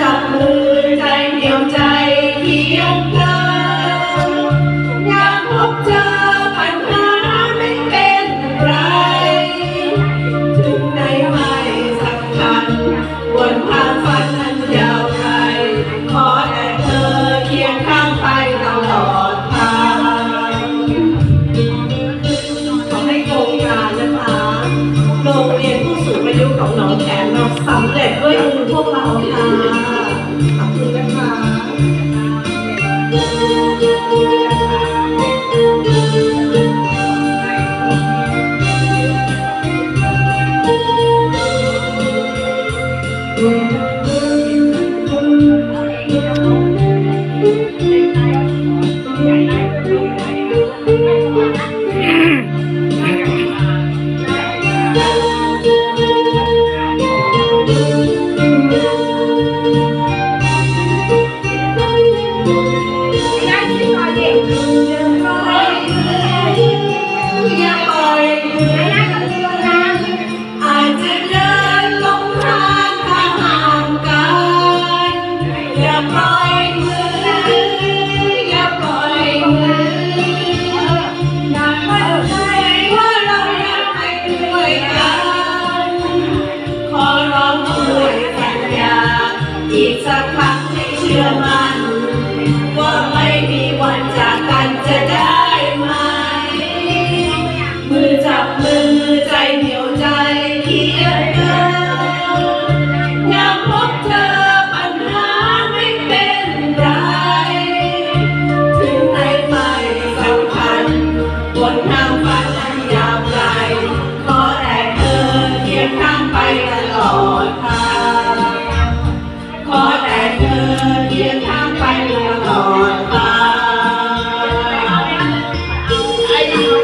จับมือใจเดียวใจเดียวเธออยากพบเจอปัญหาไม่เป็นไร ถึงไหนไม่สำคัญบนทางฝันยาวไกลขอแต่เธอเคียงข้างไปตลอดทางขอให้โครงการนะคะโรงเรียนผู้สูงอายุของหนองแขมเราสำเร็จ Mom.